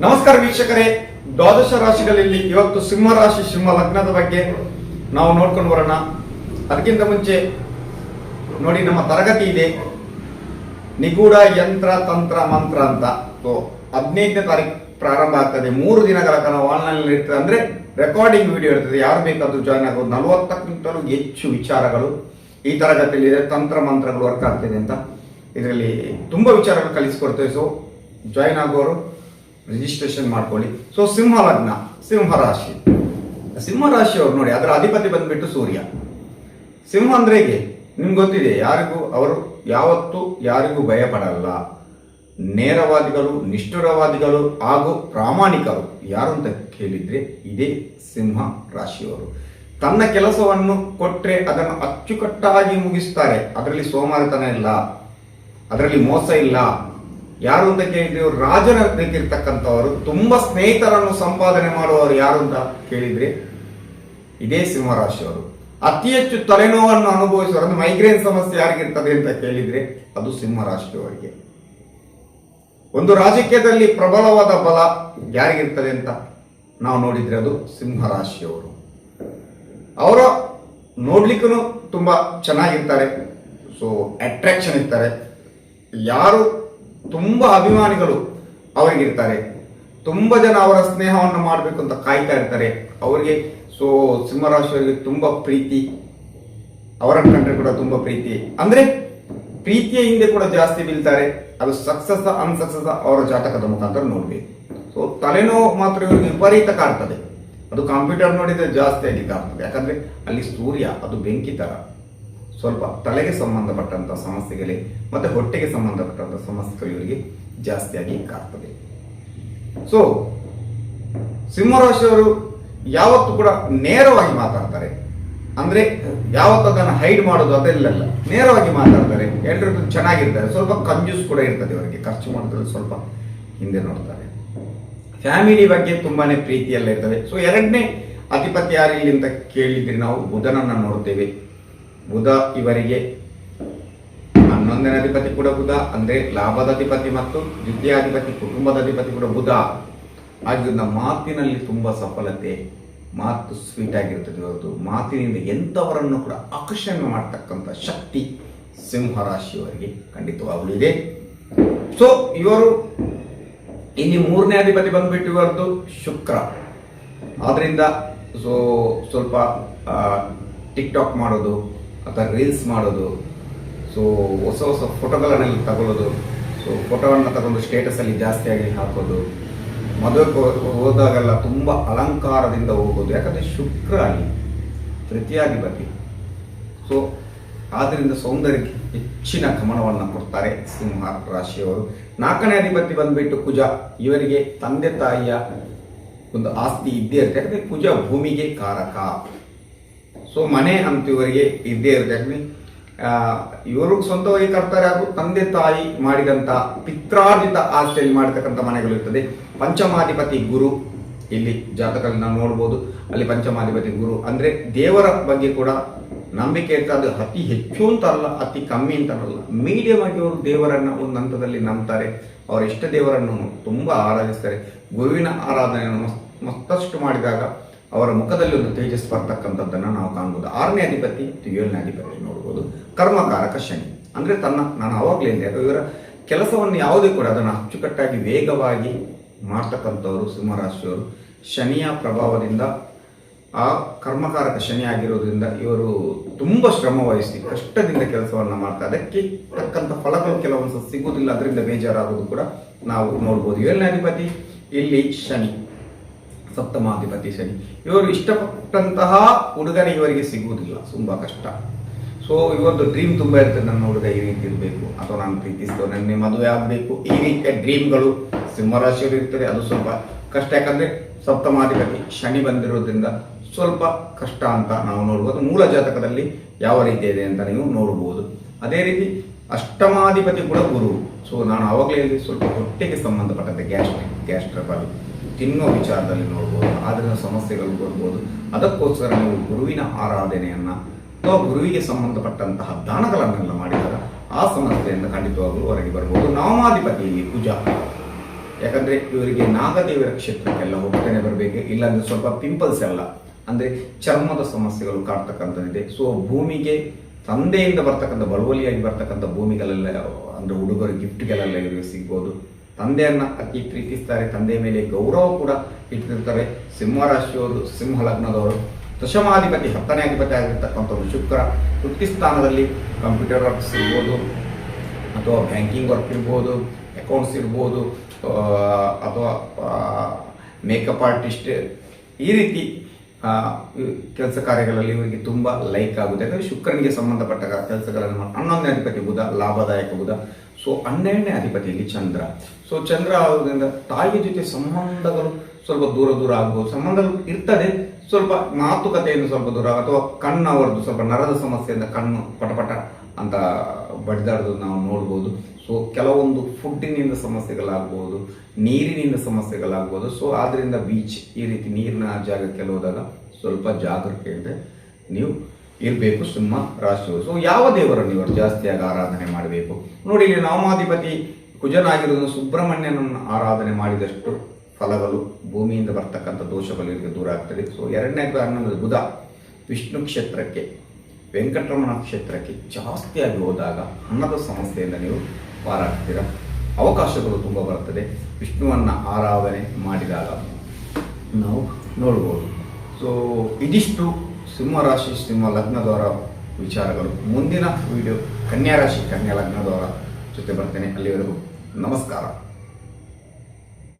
ನಮಸ್ಕಾರ ವೀಕ್ಷಕರೇ. ದ್ವಾದಶ ರಾಶಿಗಳಲ್ಲಿ ಇವತ್ತು ಸಿಂಹ ರಾಶಿ, ಸಿಂಹ ಲಗ್ನದ ಬಗ್ಗೆ ನಾವು ನೋಡ್ಕೊಂಡು ಬರೋಣ. ಅದಕ್ಕಿಂತ ಮುಂಚೆ ನೋಡಿ, ನಮ್ಮ ತರಗತಿ ಇದೆ. ನಿಗೂಢ ಯಂತ್ರ, ತಂತ್ರ, ಮಂತ್ರ ಅಂತ. ಹದಿನೈದನೇ ತಾರೀಕು ಪ್ರಾರಂಭ ಆಗ್ತದೆ. ಮೂರು ದಿನಗಳ ಕಾಲ ಆನ್ಲೈನ್ ಇರ್ತದೆ ಅಂದ್ರೆ ರೆಕಾರ್ಡಿಂಗ್ ವಿಡಿಯೋ ಇರ್ತದೆ. ಯಾರು ಬೇಕಾದ್ರೂ ಜಾಯ್ನ್ ಆಗೋದು ನಲವತ್ತಕ್ಕಿಂತಲೂ ಹೆಚ್ಚು ವಿಚಾರಗಳು ಈ ತರಗತಿಯಲ್ಲಿ ಇದೆ. ತಂತ್ರ, ಮಂತ್ರಗಳು ವರ್ಕ್ ಆಗ್ತದೆ ಅಂತ. ಇದರಲ್ಲಿ ತುಂಬಾ ವಿಚಾರಗಳು ಕಲಿಸಿಕೊಡ್ತೇವೆ. ಸೊ ಜಾಯ್ನ್ ಆಗೋರು ರಿಜಿಸ್ಟ್ರೇಷನ್ ಮಾಡ್ಕೊಳ್ಳಿ ಸೊ ಸಿಂಹ ಲಗ್ನ ಸಿಂಹ ರಾಶಿ ಸಿಂಹ ರಾಶಿಯವರು ನೋಡಿ, ಅದರ ಅಧಿಪತಿ ಬಂದ್ಬಿಟ್ಟು ಸೂರ್ಯ. ಸಿಂಹ ಅಂದ್ರೆ ಹೇಗೆ? ನಿಮ್ಗೆ ಗೊತ್ತಿದೆ ಯಾರಿಗೂ? ಅವರು ಯಾವತ್ತೂ ಯಾರಿಗೂ ಭಯಪಡಲ್ಲ. ನೇರವಾದಿಗಳು, ನಿಷ್ಠುರವಾದಿಗಳು ಹಾಗೂ ಪ್ರಾಮಾಣಿಕರು. ಯಾರು ಅಂತ ಕೇಳಿದ್ರೆ ಇದೇ ಸಿಂಹ ರಾಶಿಯವರು ತನ್ನ ಕೆಲಸವನ್ನು ಕೊಟ್ಟರೆ ಅದನ್ನು ಅಚ್ಚುಕಟ್ಟಾಗಿ ಮುಗಿಸ್ತಾರೆ. ಅದರಲ್ಲಿ ಸೋಮಾರಿತನ ಇಲ್ಲ. ಅದರಲ್ಲಿ ಮೋಸ ಇಲ್ಲ. ಯಾರು ಅಂತ ಕೇಳಿದ್ರೆ ಇವರು ರಾಜನ ರೀತಿರ್ತಕ್ಕಂಥವರು ತುಂಬಾ ಸ್ನೇಹಿತರನ್ನು ಸಂಪಾದನೆ ಮಾಡುವವರು ಯಾರು ಅಂತ ಕೇಳಿದ್ರೆ ಇದೇ ಸಿಂಹರಾಶಿಯವರು. ಅತಿ ಹೆಚ್ಚು ತಲೆನೋವನ್ನು ಅನುಭವಿಸುವ ಅಂದ್ರೆ ಮೈಗ್ರೇನ್ ಸಮಸ್ಯೆ ಯಾರಿಗಿರ್ತದೆ ಅಂತ ಕೇಳಿದ್ರೆ ಅದು ಸಿಂಹರಾಶಿಯವರಿಗೆ. ಒಂದು ರಾಜಕೀಯದಲ್ಲಿ ಪ್ರಬಲವಾದ ಬಲ ಯಾರಿಗಿರ್ತದೆ ಅಂತ ನಾವು ನೋಡಿದ್ರೆ ಅದು ಸಿಂಹರಾಶಿಯವರು. ಅವರ ನೋಡ್ಲಿಕ್ಕೂ ತುಂಬಾ ಚೆನ್ನಾಗಿರ್ತಾರೆ. ಸೊ ಅಟ್ರಾಕ್ಷನ್ ಇರ್ತಾರೆ. ಯಾರು ತುಂಬಾ ಅಭಿಮಾನಿಗಳು ಅವರಿಗಿರ್ತಾರೆ. ತುಂಬಾ ಜನ ಅವರ ಸ್ನೇಹವನ್ನು ಮಾಡಬೇಕು ಅಂತ ಕಾಯ್ತಾ ಇರ್ತಾರೆ. ಅವರಿಗೆ ಸೊ, ಸಿಂಹರಾಶಿಯವರಿಗೆ ತುಂಬಾ ಪ್ರೀತಿ. ಅವರನ್ನು ಕಂಡ್ರೆ ಕೂಡ ತುಂಬಾ ಪ್ರೀತಿ. ಅಂದ್ರೆ ಪ್ರೀತಿಯ ಹಿಂದೆ ಕೂಡ ಜಾಸ್ತಿ ಬೀಳ್ತಾರೆ. ಅದು ಸಕ್ಸಸ್ ಅನ್ಸಕ್ಸಸ್ ಅವರ ಜಾತಕದ ಮುಖಾಂತರ ನೋಡ್ಬೇಕು. ಸೊ ತಲೆನೋವು ಮಾತ್ರ ಇವರಿಗೆ ವಿಪರೀತ ಕಾಡ್ತದೆ ಅದು ಕಂಪ್ಯೂಟರ್ ನೋಡಿದ್ರೆ ಜಾಸ್ತಿ ಆಗಿ ಕಾಡ್ತದೆ ಯಾಕಂದ್ರೆ ಅಲ್ಲಿ ಸೂರ್ಯ, ಅದು ಬೆಂಕಿ ತರ. ಸ್ವಲ್ಪ ತಲೆಗೆ ಸಂಬಂಧಪಟ್ಟಂತ ಸಮಸ್ಯೆಗಳೇ ಮತ್ತೆ ಹೊಟ್ಟೆಗೆ ಸಂಬಂಧಪಟ್ಟಂತ ಸಮಸ್ಯೆಗಳು ಇವರಿಗೆ ಜಾಸ್ತಿಯಾಗಿ ಕಾಡ್ತದೆ ಸೊ ಸಿಂಹರಾಶಿಯವರು ಯಾವತ್ತೂ ಕೂಡ ನೇರವಾಗಿ ಮಾತಾಡ್ತಾರೆ. ಅಂದ್ರೆ ಯಾವತ್ತೂ ಅದನ್ನು ಹೈಡ್ ಮಾಡೋದು ಅದೆಲ್ಲ ನೇರವಾಗಿ ಮಾತಾಡ್ತಾರೆ. ಎಲ್ಲರೂ ಚೆನ್ನಾಗಿರ್ತಾರೆ. ಸ್ವಲ್ಪ ಕಂಜೂಸ್ ಕೂಡ ಇರ್ತದೆ ಅವರಿಗೆ. ಖರ್ಚು ಮಾಡೋದ್ರಲ್ಲಿ ಸ್ವಲ್ಪ ಹಿಂದೆ ನೋಡ್ತಾರೆ. ಫ್ಯಾಮಿಲಿ ಬಗ್ಗೆ ತುಂಬಾನೇ ಪ್ರೀತಿಯಲ್ಲ ಇರ್ತವೆ. ಸೊ ಎರಡನೇ ಅಧಿಪತಿ ಯಾರಿಲ್ಲಿ ಅಂತ ಕೇಳಿದ್ರೆ ನಾವು ಬುಧನನ್ನ ನೋಡ್ತೇವೆ. ಬುಧ ಇವರಿಗೆ ಹನ್ನೊಂದನೇ ಅಧಿಪತಿ ಕೂಡ ಬುಧ, ಅಂದ್ರೆ ಲಾಭದ ಅಧಿಪತಿ ಮತ್ತು ದ್ವಿತೀಯಾಧಿಪತಿ, ಕುಟುಂಬದ ಅಧಿಪತಿ ಕೂಡ ಬುಧ. ಆಗಿದ್ದ ಮಾತಿನಲ್ಲಿ ತುಂಬಾ ಸಫಲತೆ, ಮಾತು ಸ್ವೀಟ್ ಆಗಿರ್ತದೆ ಹೊರತು ಮಾತಿನಿಂದ ಎಂಥವರನ್ನು ಕೂಡ ಆಕರ್ಷಣೆ ಮಾಡ್ತಕ್ಕಂಥ ಶಕ್ತಿ ಸಿಂಹ ರಾಶಿಯವರಿಗೆ ಖಂಡಿತವಾಗಲೂ ಇದೆ ಸೊ ಇವರು ಇನ್ನು ಮೂರನೇ ಅಧಿಪತಿ ಬಂದ್ಬಿಟ್ಟು ಇವರದ್ದು ಶುಕ್ರ. ಆದ್ರಿಂದ ಸೊ ಸ್ವಲ್ಪ ಟಿಕ್ ಟಾಕ್ ಮಾಡೋದು ಅಥವಾ ರೀಲ್ಸ್ ಮಾಡೋದು ಸೊ ಹೊಸ ಹೊಸ ಫೋಟೋಗಳನ್ನೆಲ್ಲ ತಗೊಳ್ಳೋದು ಸೊ ಫೋಟೋವನ್ನು ತಗೊಂಡು ಸ್ಟೇಟಸಲ್ಲಿ ಜಾಸ್ತಿಯಾಗಿ ಹಾಕೋದು. ಮದುವೆಗೆ ಹೋದಾಗೆಲ್ಲ ತುಂಬ ಅಲಂಕಾರದಿಂದ ಹೋಗೋದು, ಯಾಕಂದರೆ ಶುಕ್ರ ಅಲ್ಲಿ ತೃತೀಯಾಧಿಪತಿ ಸೊ ಆದ್ದರಿಂದ ಸೌಂದರ್ಯಕ್ಕೆ ಹೆಚ್ಚಿನ ಗಮನವನ್ನು ಕೊಡ್ತಾರೆ ಸಿಂಹ ರಾಶಿಯವರು. ನಾಲ್ಕನೇ ಅಧಿಪತಿ ಬಂದುಬಿಟ್ಟು ಕುಜ ಇವರಿಗೆ ತಂದೆ ತಾಯಿಯ ಒಂದು ಆಸ್ತಿ ಇದ್ದೇ ಇರುತ್ತೆ. ಯಾಕಂದರೆ ಕುಜ ಭೂಮಿಗೆ ಕಾರಕ. ಸೊ ಮನೆ ಅಂತ ಇವರಿಗೆ ಇದ್ದೇ ಇರುತ್ತೆ ಯಾಕಂದ್ರೆ ಇವರು ಸ್ವಂತವಾಗಿ ಕರ್ತಾರೆ ಹಾಗೂ ತಂದೆ ತಾಯಿ ಮಾಡಿದಂತ ಪಿತ್ರಾರ್ಜಿತ ಆಸ್ತಿಯಲ್ಲಿ ಮಾಡತಕ್ಕಂಥ ಮನೆಗಳು ಇರ್ತದೆ. ಪಂಚಮಾಧಿಪತಿ ಗುರು ಇಲ್ಲಿ ಜಾತಕದಲ್ಲಿ ನಾವು ನೋಡ್ಬೋದು. ಅಲ್ಲಿ ಪಂಚಮಾಧಿಪತಿ ಗುರು ಅಂದ್ರೆ ದೇವರ ಬಗ್ಗೆ ಕೂಡ ನಂಬಿಕೆ ಇರ್ತದೆ. ಅದು ಅತಿ ಹೆಚ್ಚು ಅಂತ ಅಲ್ಲ, ಅತಿ ಕಮ್ಮಿ ಅಂತ ಅಲ್ಲ. ಮೀಡಿಯಂ ಆಗಿ ಅವರು ದೇವರನ್ನ ಒಂದು ಹಂತದಲ್ಲಿ ನಂಬ್ತಾರೆ. ಅವರ ಇಷ್ಟ ದೇವರನ್ನು ತುಂಬಾ ಆರಾಧಿಸ್ತಾರೆ. ಗುರುವಿನ ಆರಾಧನೆಯನ್ನು ಮತ್ತಷ್ಟು ಮಾಡಿದಾಗ ಅವರ ಮುಖದಲ್ಲಿ ಒಂದು ತೇಜಸ್ ಬರ್ತಕ್ಕಂಥದ್ದನ್ನು ನಾವು ಕಾಣ್ಬೋದು. ಆರನೇ ಅಧಿಪತಿ ಮತ್ತು ಏಳನೇ ಅಧಿಪತಿ ನೋಡ್ಬೋದು. ಕರ್ಮಕಾರಕ ಶನಿ. ಅಂದ್ರೆ ತನ್ನ, ನಾನು ಆವಾಗಲೇ ಇಲ್ಲ ಅದು ಇವರ ಕೆಲಸವನ್ನು ಯಾವುದೇ ಕೂಡ ಅದನ್ನು ಅಚ್ಚುಕಟ್ಟಾಗಿ ವೇಗವಾಗಿ ಮಾಡ್ತಕ್ಕಂಥವ್ರು, ಸಿಂಹರಾಶಿಯವರು, ಶನಿಯ ಪ್ರಭಾವದಿಂದ, ಆ ಕರ್ಮಕಾರಕ ಶನಿ ಆಗಿರೋದ್ರಿಂದ ಇವರು ತುಂಬ ಶ್ರಮ ವಹಿಸಿ ಕಷ್ಟದಿಂದ ಕೆಲಸವನ್ನು ಮಾಡ್ತಾರೆ. ಅದಕ್ಕೆ ತಕ್ಕಂತ ಫಲಗಳು ಕೆಲವೊಂದು ಸಿಗುವುದಿಲ್ಲ, ಅದರಿಂದ ಬೇಜಾರಾಗೋದು ಕೂಡ ನಾವು ನೋಡ್ಬೋದು. ಏಳನೇ ಅಧಿಪತಿ, ಇಲ್ಲಿ ಶನಿ. ಸಪ್ತಮಾಧಿಪತಿ ಶನಿ. ಇವರು ಇಷ್ಟಪಟ್ಟಂತಹ ಹುಡುಗನ ಇವರಿಗೆ ಸಿಗುವುದಿಲ್ಲ. ತುಂಬ ಕಷ್ಟ. ಸೊ ಇವರದ್ದು ಡ್ರೀಮ್ ತುಂಬ ಇರ್ತದೆ ನನ್ನ ಹುಡುಗ ಈ ರೀತಿ ಇರಬೇಕು, ಅಥವಾ ನಾನು ಪ್ರೀತಿಸ್ತೇವೆ ನನ್ನ ಮದುವೆ ಆಗಬೇಕು. ಈ ರೀತಿಯ ಡ್ರೀಮ್ಗಳು ಸಿಂಹರಾಶಿಯವರು ಇರ್ತದೆ. ಅದು ಸ್ವಲ್ಪ ಕಷ್ಟ. ಯಾಕಂದ್ರೆ ಸಪ್ತಮಾಧಿಪತಿ ಶನಿ ಬಂದಿರೋದ್ರಿಂದ ಸ್ವಲ್ಪ ಕಷ್ಟ ಅಂತ ನಾವು ನೋಡ್ಬೋದು. ಮೂಲ ಜಾತಕದಲ್ಲಿ ಯಾವ ರೀತಿ ಇದೆ ಅಂತ ನೀವು ನೋಡಬಹುದು ಅದೇ ರೀತಿ ಅಷ್ಟಮಾಧಿಪತಿ ಕೂಡ ಗುರು. ಸೊ ನಾನು ಆವಾಗಲೇ ಸ್ವಲ್ಪ ಹೊಟ್ಟೆಗೆ ಸಂಬಂಧಪಟ್ಟಂತೆ ಗ್ಯಾಸ್ಟ್ರಿಕ್, ಗ್ಯಾಸ್ಟ್ರಬಲ್ ತಿನ್ನೋ ವಿಚಾರದಲ್ಲಿ ನೋಡ್ಬೋದು. ಅದರಿಂದ ಸಮಸ್ಯೆಗಳು ಬರ್ಬೋದು. ಅದಕ್ಕೋಸ್ಕರ ನೀವು ಗುರುವಿನ ಆರಾಧನೆಯನ್ನ ಅಥವಾ ಗುರುವಿಗೆ ಸಂಬಂಧಪಟ್ಟಂತಹ ದಾನಗಳನ್ನೆಲ್ಲ ಮಾಡಿದಾಗ ಆ ಸಮಸ್ಯೆಯಿಂದ ಖಂಡಿತವಾಗಲೂ ಹೊರಗೆ ಬರ್ಬೋದು. ನವಮಾಧಿಪತಿ ಪೂಜಾ ಯಾಕಂದ್ರೆ ಇವರಿಗೆ ನಾಗದೇವರ ಕ್ಷೇತ್ರಕ್ಕೆಲ್ಲ ಹೋಗ್ತಾನೆ ಬರಬೇಕು. ಇಲ್ಲಾಂದ್ರೆ ಸ್ವಲ್ಪ ಪಿಂಪಲ್ಸ್ ಎಲ್ಲ. ಅಂದ್ರೆ ಚರ್ಮದ ಸಮಸ್ಯೆಗಳು ಕಾಡ್ತಕ್ಕಂಥದ್ದಿದೆ. ಸೊ ಭೂಮಿಗೆ ತಂದೆಯಿಂದ ಬರ್ತಕ್ಕಂಥ, ಬಳುವಳಿಯಾಗಿ ಬರ್ತಕ್ಕಂಥ ಭೂಮಿಗಳೆಲ್ಲ, ಅಂದ್ರೆ ಉಡುಗೊರೆ ಗಿಫ್ಟ್ಗಳೆಲ್ಲ ಇವರಿಗೆ ಸಿಗ್ಬೋದು. ತಂದೆಯನ್ನ ಅತಿ ಪ್ರೀತಿಸ್ತಾರೆ ತಂದೆ ಮೇಲೆ ಗೌರವ ಕೂಡ ಇಟ್ಟಿರ್ತಾರೆ. ಸಿಂಹ ರಾಶಿಯವರು, ಸಿಂಹ ಲಗ್ನದವರು. ದಶಮಾಧಿಪತಿ, ಹತ್ತನೇ ಅಧಿಪತಿ ಆಗಿರ್ತಕ್ಕಂಥವ್ರು ಶುಕ್ರ. ವೃತ್ತಿ ಸ್ಥಾನದಲ್ಲಿ ಕಂಪ್ಯೂಟರ್ ವರ್ಕ್ಸ್ ಇರ್ಬೋದು, ಅಥವಾ ಬ್ಯಾಂಕಿಂಗ್ ವರ್ಕ್ ಇರ್ಬೋದು, ಅಕೌಂಟ್ಸ್ ಇರ್ಬೋದು ಅಥವಾ ಮೇಕಪ್ ಆರ್ಟಿಸ್ಟ್. ಈ ರೀತಿ ಕೆಲಸ ಕಾರ್ಯಗಳಲ್ಲಿ ಇವರಿಗೆ ತುಂಬ ಲೈಕ್ ಆಗುತ್ತೆ. ಯಾಕಂದರೆ ಶುಕ್ರನಿಗೆ ಸಂಬಂಧಪಟ್ಟ ಕೆಲಸಗಳನ್ನು ಹನ್ನೊಂದನೇ ಅಧಿಪತಿ ಬುಧ, ಲಾಭದಾಯಕ ಬುಧ. ಸೊ ಹನ್ನೆರಡನೇ ಅಧಿಪತಿಯಲ್ಲಿ ಚಂದ್ರ. ಸೊ ಚಂದ್ರ ಆಗೋದ್ರಿಂದ ತಾಯಿಯ ಜೊತೆ ಸಂಬಂಧಗಳು ಸ್ವಲ್ಪ ದೂರ ದೂರ ಆಗ್ಬೋದು ಸಂಬಂಧಗಳು ಇರ್ತದೆ. ಸ್ವಲ್ಪ ಮಾತುಕತೆಯಿಂದ ಸ್ವಲ್ಪ ದೂರ ಅಥವಾ ಕಣ್ಣು ಅವರದ್ದು ಸ್ವಲ್ಪ ನರದ ಸಮಸ್ಯೆಯಿಂದ ಕಣ್ಣು ಪಟಪಟ ಅಂತ ಬಡಿದಾಡೋದು ನಾವು ನೋಡ್ಬೋದು. ಸೊ ಕೆಲವೊಂದು ಫುಡ್ಡಿನಿಂದ ಸಮಸ್ಯೆಗಳಾಗ್ಬೋದು, ನೀರಿನಿಂದ ಸಮಸ್ಯೆಗಳಾಗ್ಬೋದು. ಸೊ ಆದ್ರಿಂದ ಬೀಚ್ ಈ ರೀತಿ ನೀರಿನ ಜಾಗಕ್ಕೆ ಹೋದಾಗ ಸ್ವಲ್ಪ ಜಾಗೃತಿಯಿಂದ ನೀವು ಇರಬೇಕು, ಸಿಂಹ ರಾಶಿಯವರು ಸೊ ಯಾವ ದೇವರನ್ನು ಇವರು ಜಾಸ್ತಿಯಾಗಿ ಆರಾಧನೆ ಮಾಡಬೇಕು? ನೋಡಿ, ಇಲ್ಲಿ ನಾಮಾಧಿಪತಿ ಕುಜನಾಗಿರೋದನ್ನು ಸುಬ್ರಹ್ಮಣ್ಯನನ್ನು ಆರಾಧನೆ ಮಾಡಿದಷ್ಟು ಫಲಗಳು ಭೂಮಿಯಿಂದ ಬರ್ತಕ್ಕಂಥ ದೋಷಗಳು ಇವರಿಗೆ ದೂರ ಆಗ್ತದೆ. ಸೊ ಎರಡನೇ ಕಾರಣ ಬುಧ ವಿಷ್ಣು ಕ್ಷೇತ್ರಕ್ಕೆ, ವೆಂಕಟರಮಣ ಕ್ಷೇತ್ರಕ್ಕೆ ಜಾಸ್ತಿಯಾಗಿ ಹೋದಾಗ ಹಣದ ಸಮಸ್ಯೆಯಿಂದ ನೀವು ಪಾರಾಗ್ತೀರ? ಅವಕಾಶಗಳು ತುಂಬ ಬರ್ತದೆ. ವಿಷ್ಣುವನ್ನು ಆರಾಧನೆ ಮಾಡಿದಾಗ ನಾವು ನೋಡ್ಬೋದು. ಸೊ ಇದಿಷ್ಟು ಸಿಂಹ ರಾಶಿ ಸಿಂಹ ಲಗ್ನದವರ ವಿಚಾರಗಳು. ಮುಂದಿನ ವಿಡಿಯೋ ಕನ್ಯಾ ರಾಶಿ ಕನ್ಯಾ ಲಗ್ನದವರ ಜೊತೆ ಬರ್ತೇನೆ. ಅಲ್ಲಿವರೆಗೂ ನಮಸ್ಕಾರ.